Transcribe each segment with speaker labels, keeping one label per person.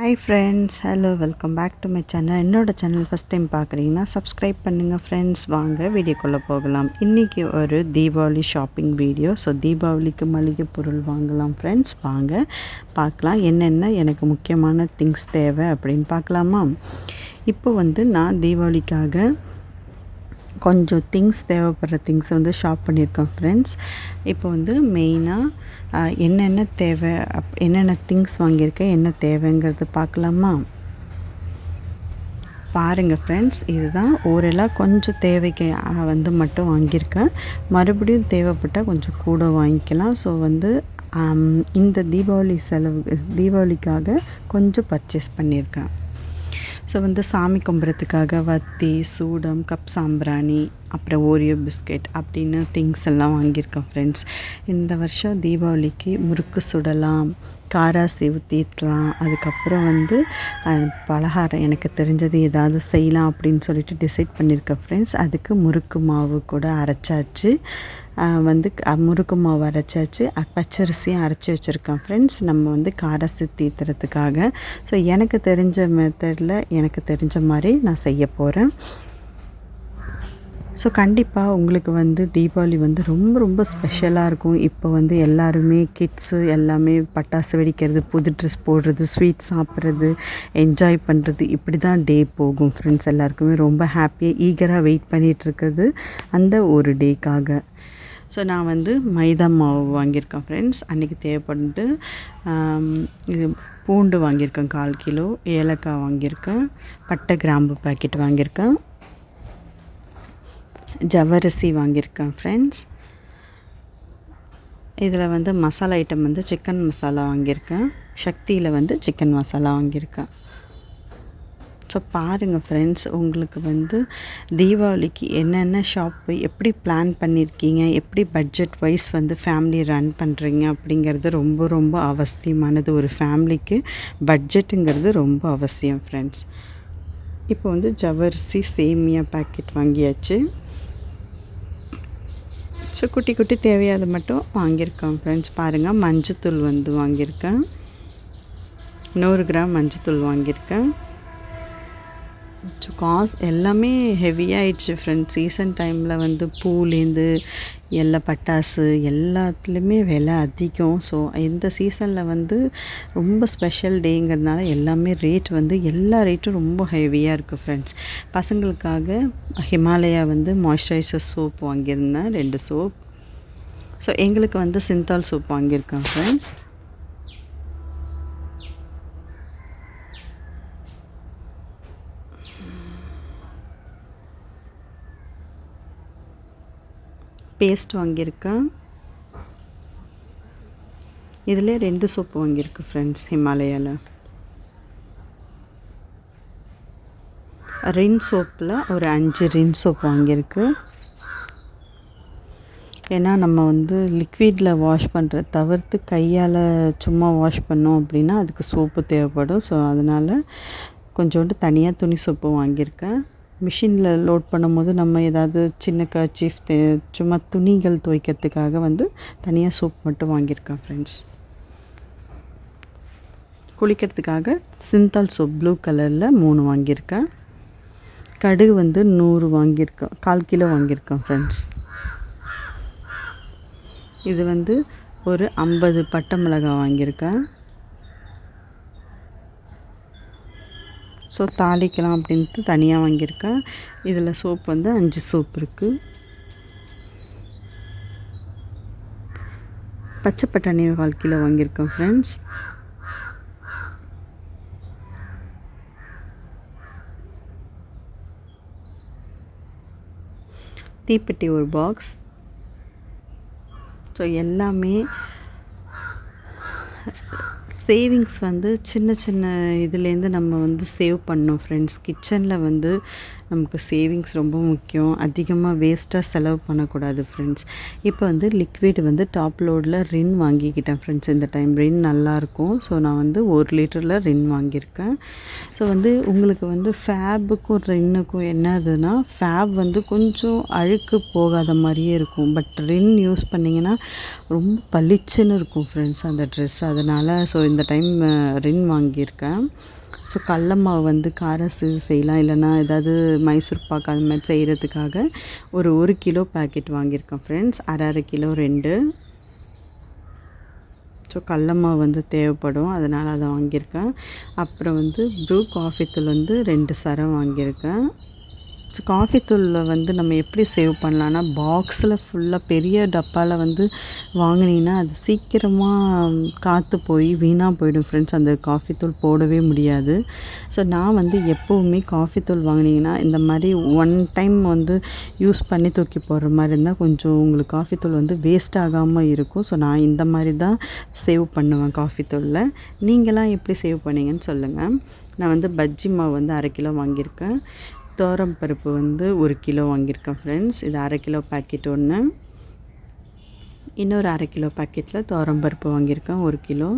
Speaker 1: Hi friends hello welcome back to my channel என்னோடய channel first time பார்க்குறீங்கன்னா subscribe பண்ணுங்கள் friends வாங்க வீடியோக்குள்ளே போகலாம். இன்றைக்கி ஒரு தீபாவளி ஷாப்பிங் வீடியோ ஸோ தீபாவளிக்கு மளிகை பொருள் வாங்கலாம் ஃப்ரெண்ட்ஸ் வாங்க பார்க்கலாம் என்னென்ன எனக்கு முக்கியமான திங்ஸ் தேவை அப்படின்னு பார்க்கலாமா? இப்போ வந்து நான் தீபாவளிக்காக கொஞ்சம் திங்ஸ் தேவைப்படுற திங்ஸ் வந்து ஷாப் பண்ணியிருக்கேன் ஃப்ரெண்ட்ஸ் இப்போ வந்து மெயினாக என்னென்ன தேவை அப் என்னென்ன திங்ஸ் வாங்கியிருக்கேன் என்ன தேவைங்கிறது பார்க்கலாமா? பாருங்கள் ஃப்ரெண்ட்ஸ் இதுதான் ஓரெல்லாம் கொஞ்சம் தேவைக்கு வந்து மட்டும் வாங்கியிருக்கேன். மறுபடியும் தேவைப்பட்டால் கொஞ்சம் கூட வாங்கிக்கலாம். ஸோ வந்து இந்த தீபாவளி செலவு தீபாவளிக்காக கொஞ்சம் பர்ச்சேஸ் பண்ணியிருக்கேன். ஸோ வந்து சாமி கும்பிட்றதுக்காக வத்தி சூடம் கப் சாம்பிராணி அப்புறம் ஓரியோ பிஸ்கெட் அப்படின்னு திங்ஸ் எல்லாம் வாங்கியிருக்கேன் ஃப்ரெண்ட்ஸ் இந்த வருஷம் தீபாவளிக்கு முறுக்கு சுடலாம் காராசி ஊற்றிக்கலாம் அதுக்கப்புறம் வந்து பலகாரம் எனக்கு தெரிஞ்சது ஏதாவது செய்யலாம் அப்படின்னு சொல்லிட்டு டிசைட் பண்ணியிருக்கேன் ஃப்ரெண்ட்ஸ் அதுக்கு முறுக்கு மாவு கூட அரைச்சாச்சு. வந்து முறுக்கு மாவு அரைச்சாச்சு. வச்சு பச்சரிசியும் அரைச்சி வச்சுருக்கேன் ஃப்ரெண்ட்ஸ் நம்ம வந்து காரசி தீத்துறதுக்காக. ஸோ எனக்கு தெரிஞ்ச மெத்தடில் எனக்கு தெரிஞ்ச மாதிரி நான் செய்ய போகிறேன் ஸோ கண்டிப்பாக உங்களுக்கு வந்து தீபாவளி வந்து ரொம்ப ரொம்ப ஸ்பெஷலாக இருக்கும். இப்போ வந்து எல்லாருமே கிட்ஸு எல்லாமே பட்டாசு வெடிக்கிறது புது ட்ரெஸ் போடுறது ஸ்வீட் சாப்பிட்றது என்ஜாய் பண்ணுறது இப்படி தான் டே போகும் ஃப்ரெண்ட்ஸ் எல்லாருக்குமே ரொம்ப ஹாப்பியாக ஈகராக வெயிட் பண்ணிகிட்ருக்கிறது அந்த ஒரு டேக்காக ஸோ நான் வந்து மைதா மாவு வாங்கியிருக்கேன் ஃப்ரெண்ட்ஸ் அன்றைக்கி தேவைப்பட்டு இது பூண்டு வாங்கியிருக்கேன் கால் கிலோ. ஏலக்காய் வாங்கியிருக்கேன் பட்டை கிராம்பு பாக்கெட் வாங்கியிருக்கேன். ஜவ்வரிசி வாங்கியிருக்கேன் ஃப்ரெண்ட்ஸ் இதில் வந்து மசாலா ஐட்டம் வந்து சிக்கன் மசாலா வாங்கியிருக்கேன். சக்தியில் வந்து சிக்கன் மசாலா வாங்கியிருக்கேன். ஸோ பாருங்கள் ஃப்ரெண்ட்ஸ் உங்களுக்கு வந்து தீபாவளிக்கு என்னென்ன ஷாப்பு எப்படி பிளான் பண்ணியிருக்கீங்க எப்படி பட்ஜெட் வைஸ் வந்து ஃபேமிலி ரன் பண்ணுறீங்க அப்படிங்கிறது ரொம்ப ரொம்ப அவசியமானது. ஒரு ஃபேமிலிக்கு பட்ஜெட்டுங்கிறது ரொம்ப அவசியம் ஃப்ரெண்ட்ஸ் இப்போ வந்து ஜவரிசி சேமியா பாக்கெட் வாங்கியாச்சு. ஸோ குட்டி குட்டி தேவையானது மட்டும் வாங்கியிருக்கோம் ஃப்ரெண்ட்ஸ் பாருங்கள் மஞ்சத்தூள் வந்து வாங்கியிருக்கேன். நூறு கிராம் மஞ்சத்தூள் வாங்கியிருக்கேன். ஸோ காஸ் எல்லாமே ஹெவியாகிடுச்சு ஃப்ரெண்ட்ஸ் சீசன் டைமில் வந்து பூலேருந்து எல்லா பட்டாசு எல்லாத்துலேயுமே விலை அதிகம். ஸோ இந்த சீசனில் வந்து ரொம்ப ஸ்பெஷல் டேங்கிறதுனால எல்லாமே ரேட் வந்து எல்லா ரேட்டும் ரொம்ப ஹெவியாக இருக்குது ஃப்ரெண்ட்ஸ் பசங்களுக்காக ஹிமாலயா வந்து மாய்ஸ்சரைசர் சோப் வாங்கியிருந்தேன் ரெண்டு சோப் ஸோ எங்களுக்கு வந்து சிந்தால் சோப் வாங்கியிருக்கேன் ஃப்ரெண்ட்ஸ் பேஸ்ட் வாங்கியிருக்கேன். இதில் ரெண்டு சோப்பு வாங்கியிருக்கு ஃப்ரெண்ட்ஸ் ஹிமாலயாவில் ரின் சோப்பில் ஒரு அஞ்சு ரின் சோப் வாங்கியிருக்கு. ஏன்னா நம்ம வந்து லிக்விடில் வாஷ் பண்ணுற தவிர்த்து கையால் சும்மா வாஷ் பண்ணோம் அப்படின்னா அதுக்கு சோப்பு தேவைப்படும். ஸோ அதனால் கொஞ்சோண்டு தனியாக துணி சோப்பு வாங்கியிருக்கேன். மிஷினில் லோட் பண்ணும்போது நம்ம ஏதாவது சின்ன கர்ச்சீஃப் சும்மா துணிகள் துவைக்கிறதுக்காக வந்து தனியாக சோப் மட்டும் வாங்கியிருக்கேன் ஃப்ரெண்ட்ஸ் குளிக்கிறதுக்காக சிந்தால் சோப் ப்ளூ கலரில் மூணு வாங்கியிருக்கேன். கடுகு வந்து நூறு வாங்கியிருக்கேன். கால் கிலோ வாங்கியிருக்கேன் ஃப்ரெண்ட்ஸ் இது வந்து ஒரு ஐம்பது பட்டை மிளகாய் வாங்கியிருக்கேன். ஸோ தாளிக்கலாம் அப்படின்ட்டு தனியாக வாங்கியிருக்கேன். இதில் சோப் வந்து அஞ்சு சோப் இருக்குது பச்சை பட்டாணி கால் கிலோ வாங்கியிருக்கேன் ஃப்ரெண்ட்ஸ் தீப்பெட்டி ஒரு பாக்ஸ் ஸோ எல்லாமே சேவிங்ஸ் வந்து சின்ன சின்ன இதுலேருந்து நம்ம வந்து சேவ் பண்ணோம் ஃப்ரெண்ட்ஸ் கிச்சனில் வந்து நமக்கு சேவிங்ஸ் ரொம்ப முக்கியம். அதிகமாக வேஸ்ட்டாக செலவு பண்ணக்கூடாது ஃப்ரெண்ட்ஸ் இப்போ வந்து லிக்விட் வந்து டாப் லோடில் ரின் வாங்கிக்கிட்டேன் ஃப்ரெண்ட்ஸ் இந்த டைம் ரின் நல்லாயிருக்கும் ஸோ நான் வந்து ஒரு லிட்டரில் ரின் வாங்கியிருக்கேன். ஸோ வந்து உங்களுக்கு வந்து ஃபேபுக்கும் ரின்னுக்கும் என்னதுன்னா ஃபேப் வந்து கொஞ்சம் அழுக்கு போகாத மாதிரியே இருக்கும். பட் ரின் யூஸ் பண்ணிங்கன்னா ரொம்ப பளிச்சுன்னு இருக்கும் ஃப்ரெண்ட்ஸ் அந்த ட்ரெஸ் அதனால் ஸோ இந்த இந்த டைம் ரின் வாங்கியிருக்கேன். ஸோ கடல மாவு வந்து காரசு செய்யலாம். இல்லைன்னா ஏதாவது மைசூர் பாக்கு அது மாதிரி செய்கிறதுக்காக ஒரு ஒரு கிலோ பேக்கெட் வாங்கியிருக்கேன் ஃப்ரெண்ட்ஸ் அரை அரை கிலோ ரெண்டு. ஸோ கடல மாவு வந்து தேவைப்படும். அதனால் அதை வாங்கியிருக்கேன். அப்புறம் வந்து ப்ரூ காஃபி தூள் வந்து ரெண்டு சரம் வாங்கியிருக்கேன். ஸோ காஃபி தூளில் வந்து நம்ம எப்படி சேவ் பண்ணலான்னா பாக்ஸில் ஃபுல்லாக பெரிய டப்பாவில் வந்து வாங்கினீங்கன்னா அது சீக்கிரமாக காற்று போய் வீணாக போயிடும் ஃப்ரெண்ட்ஸ் அந்த காஃபி தூள் போடவே முடியாது. ஸோ நான் வந்து எப்போவுமே காஃபி தூள் வாங்கினீங்கன்னா இந்த மாதிரி ஒன் டைம் வந்து யூஸ் பண்ணி தூக்கி போடுற மாதிரி இருந்தால் கொஞ்சம் உங்களுக்கு காஃபி தூள் வந்து வேஸ்ட் ஆகாமல் இருக்கும். ஸோ நான் இந்த மாதிரி தான் சேவ் பண்ணுவேன் காஃபி தூளில். நீங்களாம் எப்படி சேவ் பண்ணீங்கன்னு சொல்லுங்கள் நான் வந்து பஜ்ஜி மாவு வந்து அரை கிலோ வாங்கியிருக்கேன். துவரம் பருப்பு வந்து ஒரு கிலோ வாங்கியிருக்கேன் ஃப்ரெண்ட்ஸ் இது அரை கிலோ பேக்கெட் ஒன்று இன்னொரு அரை கிலோ பேக்கெட்டில் துவரம் பருப்பு வாங்கியிருக்கேன் ஒரு கிலோ.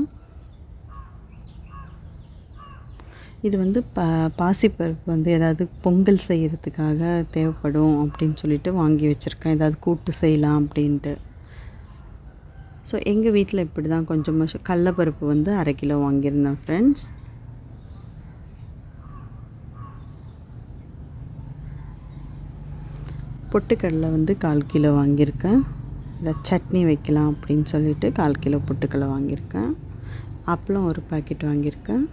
Speaker 1: இது வந்து ப பாசிப்பருப்பு வந்து ஏதாவது பொங்கல் செய்கிறதுக்காக தேவைப்படும் அப்படின்னு சொல்லிட்டு வாங்கி வச்சுருக்கேன். ஏதாவது கூட்டு செய்யலாம் அப்படின்ட்டு. ஸோ எங்கள் வீட்டில் இப்படி தான் கொஞ்சமாக கடலப்பருப்பு வந்து அரை கிலோ வாங்கியிருந்தேன் ஃப்ரெண்ட்ஸ் பொட்டுக்கடலை வந்து கால் கிலோ வாங்கியிருக்கேன். இந்த சட்னி வைக்கலாம் அப்படின்னு சொல்லிட்டு கால் கிலோ பொட்டுக்கடலை வாங்கியிருக்கேன். அப்பளம் ஒரு பாக்கெட் வாங்கியிருக்கேன்.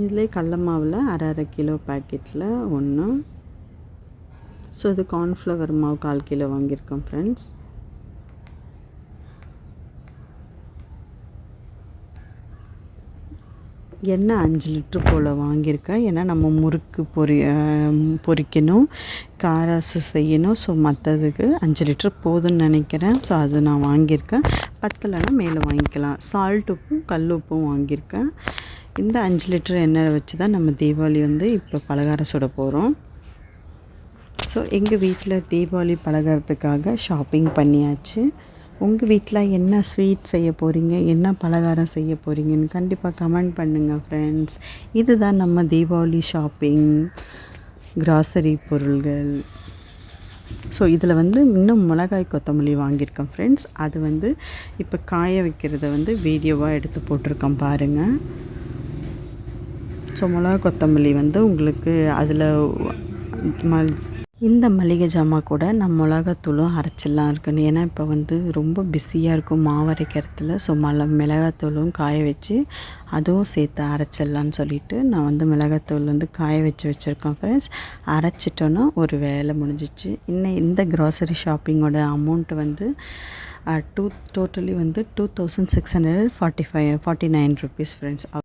Speaker 1: இதிலே கடல மாவில் அரை அரை கிலோ பாக்கெட்டில் ஒன்று ஸோ இது கார்ன்ஃப்ளவர் மாவு கால் கிலோ வாங்கியிருக்கோம் ஃப்ரெண்ட்ஸ் எண்ணெய் அஞ்சு லிட்ரு போல் வாங்கியிருக்கேன் ஏன்னா நம்ம முறுக்கு பொரி பொரிக்கணும் காராசு செய்யணும். ஸோ மற்றதுக்கு அஞ்சு லிட்ரு போதும்னு நினைக்கிறேன். ஸோ அது நான் வாங்கியிருக்கேன். பத்தலைன்னா மேலே வாங்கிக்கலாம். சால்ட் உப்பும் கல் உப்பும் வாங்கியிருக்கேன். இந்த அஞ்சு லிட்டர் எண்ணெய் வச்சு தான் நம்ம தீபாவளி வந்து இப்போ பலகாரம் சுட போகிறோம் ஸோ எங்கள் வீட்டில் தீபாவளி பலகாரத்துக்காக ஷாப்பிங் பண்ணியாச்சு. உங்கள் வீட்டில் என்ன ஸ்வீட் செய்ய போகிறீங்க என்ன பலகாரம் செய்ய போகிறீங்கன்னு கண்டிப்பாக கமெண்ட் பண்ணுங்கள் ஃப்ரெண்ட்ஸ் இதுதான் நம்ம தீபாவளி ஷாப்பிங் கிராசரி பொருள்கள். ஸோ இதில் வந்து இன்னும் மிளகாய் கொத்தமல்லி வாங்கியிருக்கேன் ஃப்ரெண்ட்ஸ் அது வந்து இப்போ காய வைக்கிறத வந்து வீடியோவாக எடுத்து போட்டிருக்கேன் பாருங்கள் ஸோ மிளகா கொத்தமல்லி வந்து உங்களுக்கு அதில் இந்த மளிகை ஜாமான் கூட நம்ம மிளகாத்தூளும் அரைச்சிடலாம் இருக்குன்னு. ஏன்னா இப்போ வந்து ரொம்ப பிஸியாக இருக்கும் மாவரைக்கிறதுல. ஸோ மல மிளகாத்தூளும் காய வச்சு அதுவும் சேர்த்து அரைச்சிடலான்னு சொல்லிவிட்டு நான் வந்து மிளகாத்தூள் வந்து காய வச்சு வச்சுருக்கேன் ஃப்ரெண்ட்ஸ் அரைச்சிட்டோன்னா ஒரு வேலை முடிஞ்சிச்சு. இன்னும் இந்த க்ராசரி ஷாப்பிங்கோட அமௌண்ட்டு வந்து டூ டோட்டலி வந்து two thousand six hundred forty five forty nine rupees friends